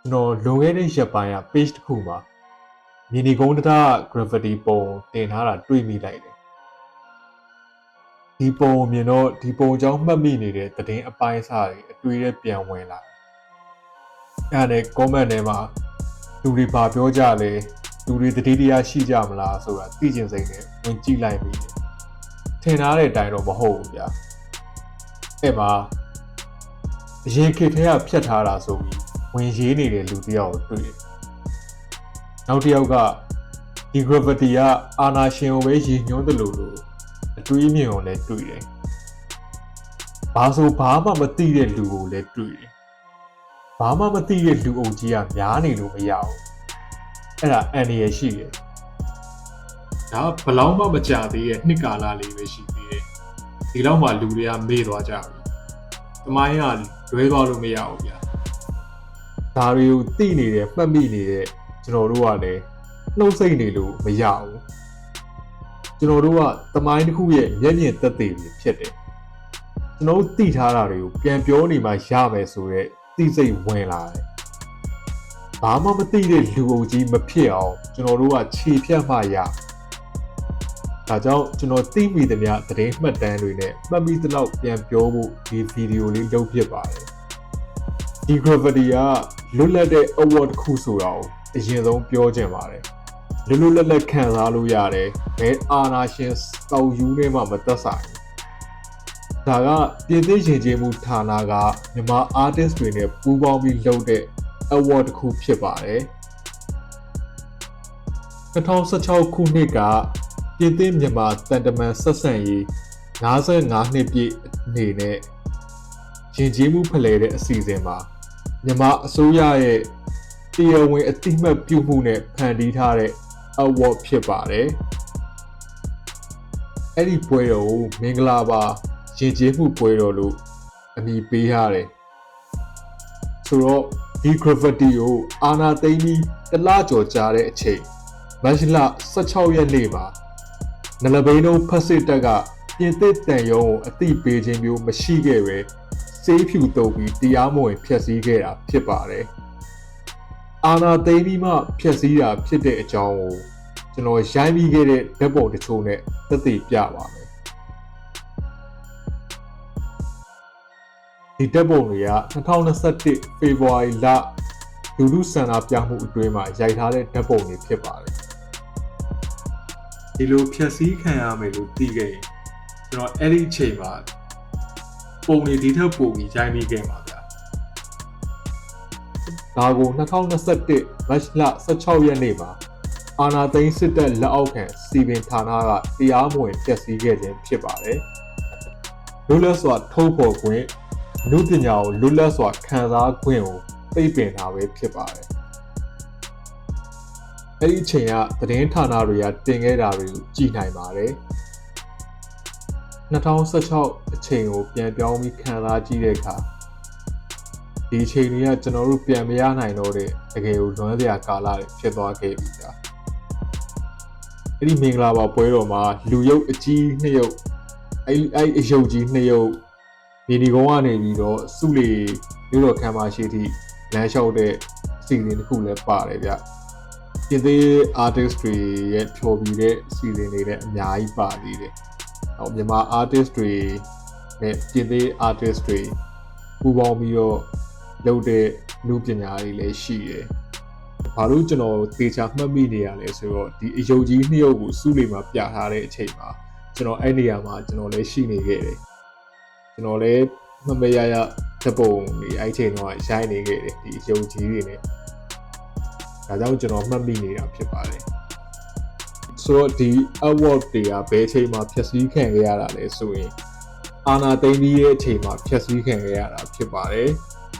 ကျွန်တော်လွန်ခဲ့တဲ့ရက်ပိုင်းက page တစ်ခုမှာမီနီကုန်းတရ gravity ပုံတင်ထားတာတွေ့မိလိုက်တယ်ဒီပုံကိုမြင်တော့ဒီပုံအကြောင်းမှတ်မိနေတဲ့သတင်းအပိုင်းအစတွေအတွေ့အပြန်ဝင်လာတယ်အဲ့ဒါနဲ့ comment ထဲမှာလူတွေဘာပြောကြလဲလူတွေတတိတရားရှိကြမလားဆိုတာသိကျင်စိမ့်နဲ့ဝင်ကြည့်လိုက်ပြီထင်ထားတဲ့အတိုင်းတော့မဟုတ်ဘူးဗျာအဲ့မှာအရင်ခေတ်ထဲကဖြတ်ထားတာဆိုပြီး ဝင်ရေးနေတဲ့လူတစ်ယောက်ကိုတွေ့တယ်နောက်တစ်ယောက်ကဒီ gravity ကအာနာရှင်ကိုပဲရည်ညွှန်းတယ်လို့လို့အတွေးမြင်ကိုလည်းတွေ့တယ်ဘာဆိုဘာမှမသိတဲ့လူကိုလည်းတွေ့တယ်ဘာမှမသိတဲ့လူအုပ်ကြီးကများနေလို့မရဘူးအဲ့ဒါအန်ရရှိတယ်ဒါဘလောက်မှမကြသေးတဲ့နှစ်ကာလလေးပဲရှိသေးတယ်ဒီလောက်မှလူတွေကမေ့သွားကြပြီတမိုင်းကလွဲသွားလို့မရဘူးဗျာ ဒါတွေကိုသိနေတယ်မှတ်မိနေတဲ့ကျွန်တော်တို့ကလည်းနှုတ်ဆက်နေလို့မရဘူးကျွန်တော်တို့ကတမိုင်းတစ်ခုရဲ့မျက်မြင်သက်သေတွေဖြစ်တယ်ကျွန်တော်တို့သိထားတာတွေကိုပြန်ပြောနေမှရမယ်ဆိုတော့သိစိတ်ဝင်လာတယ်ဘာမှမသိတဲ့လူအုပ်ကြီးမဖြစ်အောင်ကျွန်တော်တို့ကခြေဖြတ်မှရဒါကြောင့်ကျွန်တော်သိမိသမျှသတင်းမှတ်တမ်းတွေနဲ့မှတ်မိသလောက်ပြန်ပြောဖို့ဒီဗီဒီယိုလေးလုပ်ဖြစ်ပါတယ်ဒီ gravity က လွတ်လပ်တဲ့ award တစ်ခုဆိုတာကိုအရင်ဆုံးပြောချင်ပါတယ်လွတ်လွတ်လပ်လပ်ခံစားလို့ရတယ်ဘယ်အာနာရှင်တောက်ယူနေမှမသက်ဆိုင်ဘူးဒါကပြည်သိရင်ကျေးမှုဌာနကမြန်မာ artist တွေနဲ့ပူးပေါင်းပြီးလုပ်တဲ့ award တစ်ခုဖြစ်ပါတယ်2016ခုနှစ်ကပြည်သိမြန်မာတန်တမန်ဆက်ဆံရေး55နှစ်ပြည့်အနေနဲ့ရင်ကျေးမှုဖလှယ်တဲ့အစီအစဉ်မှာ မြန်မာအစိုးရရဲ့တရားဝင်အတိမတ်ပြုမှုနဲ့ဖန်တီးထားတဲ့ award ဖြစ်ပါတယ်။အဲ့ဒီပွဲတော်ကိုမင်္ဂလာပါရင်ကျေးမှုပွဲတော်လို့အမည်ပေးထားတယ်။ဆိုတော့ဒီ gravity ကိုအာနာသိမ့်ပြီးတလကျော်ကြာတဲ့အချိန်မတ်လ16ရက်နေ့မှာနလဘိန်းတို့ဖက်စစ်တပ်ကပြင်သစ်တန်ရုံးကိုအတိပေးခြင်းမျိုးမရှိခဲ့ပဲ စေးဖြူတုပ်ပြီးတရားမဝင်ဖျက်ဆီးခဲ့တာဖြစ်ပါတယ်။အာနာသိမ့်ပြီးမှဖျက်ဆီးတာဖြစ်တဲ့အကြောင်းကိုကျွန်တော်ရိုင်းပြီးခဲ့တဲ့ဓာတ်ပုံတချို့နဲ့သက်သေပြပါမယ်။ဒီဓာတ်ပုံတွေက2021ဖေဖော်ဝါရီလလူလူဆန္ဒပြမှုအတွင်းမှာရိုက်ထားတဲ့ဓာတ်ပုံတွေဖြစ်ပါတယ်။ဒီလိုဖျက်ဆီးခံရမယ်လို့သိခဲ့ရင်ကျွန်တော်အဲ့ဒီအချိန်မှာ ပုံတွေဒီထက်ပိုပြီးရိုင်းပြီးခဲ့ပါဗျာ။ဒါကို2021မတ်လ16ရက်နေ့မှာအာနာသိန်းစစ်တပ်လက်အောက်ခံစီပင်ဌာနကတရားမဝင်ဖျက်ဆီးခဲ့ခြင်းဖြစ်ပါတယ်။လွတ်လပ်စွာထုတ်ဖော်ခွင့်လူပညာကိုလွတ်လပ်စွာခံစားခွင့်ကိုပိတ်ပင်တာပဲဖြစ်ပါတယ်။အဲ့ဒီအချိန်ကသတင်းဌာနတွေကတင်ခဲ့တာတွေကိုကြည်နိုင်ပါတယ်။ 2016အချိန်ကိုပြန်ပြောင်းပြီးခံစားကြည့်တဲ့အခါဒီအချိန်တွေကကျွန်တော်တို့ပြန်မရနိုင်တော့တဲ့တကယ်ကိုလွမ်းစရာကာလတွေဖြစ်သွားခဲ့ပြီကြာ။အဲ့ဒီမင်္ဂလာပါပွဲတော်မှာလူရုပ်အကြီးနှစ်ရုပ်အဲ့အဲ့အယုတ်ကြီးနှစ်ရုပ်ဒီဒီကုန်းကနေပြီးတော့စုလီမြို့တော်ခံမရှိသည့်လမ်းလျှောက်တဲ့အစီအစဉ်တစ်ခုလည်းပါတယ်ဗျ။ဒီသေး artist တွေရဲ့ဖြော်ပြတဲ့အစီအစဉ်တွေလည်းအများကြီးပါသေးတယ်။ ဟောမြန်မာ artist တွေနဲ့ပြင်သေး artist တွေပူးပေါင်းပြီးတော့လုပ်တဲ့လူပညာတွေလည်းရှိတယ်။ဘာလို့ကျွန်တော်သေချာမှတ်မိနေရလဲဆိုတော့ဒီအယုတ်ကြီးနှစ်ရုပ်ကိုစုလီမှာပြထားတဲ့အချိန်မှာကျွန်တော်အဲ့နေရာမှာကျွန်တော်လည်းရှိနေခဲ့တယ်။ကျွန်တော်လည်းမမရရဓပုံတွေအဲ့ချိန်တော့ရိုက်နေခဲ့တယ်ဒီအယုတ်ကြီးတွေနဲ့ဒါကြောင့်ကျွန်တော်မှတ်မိနေတာဖြစ်ပါတယ်။ ဆိုတော့ဒီ award တွေကဘယ်အချိန်မှာဖြည့်ဆည်းခံခဲ့ရတာလဲဆိုရင်အာနာသိမ့်ပြီးရဲ့အချိန်မှာဖြည့်ဆည်းခံခဲ့ရတာဖြစ်ပါတယ်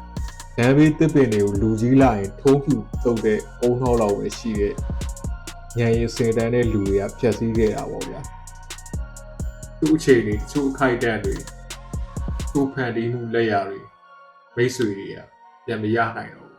။ဒန်ဘေးတစ်ပင်တွေကိုလူကြီးလာရင်ထိုးဖြူတုတ်တဲ့အုံနှောက်လောက်ပဲရှိတဲ့ညံရင်စင်တန်းတဲ့လူတွေကဖြည့်ဆည်းခဲ့တာပေါ့ဗျာ။သူ့အချိန်တွေသူ့အခိုက်အတန့်တွေသူ့ဖန်တီးမှုလက်ရာတွေမိတ်ဆွေတွေကပြန်မရနိုင်တော့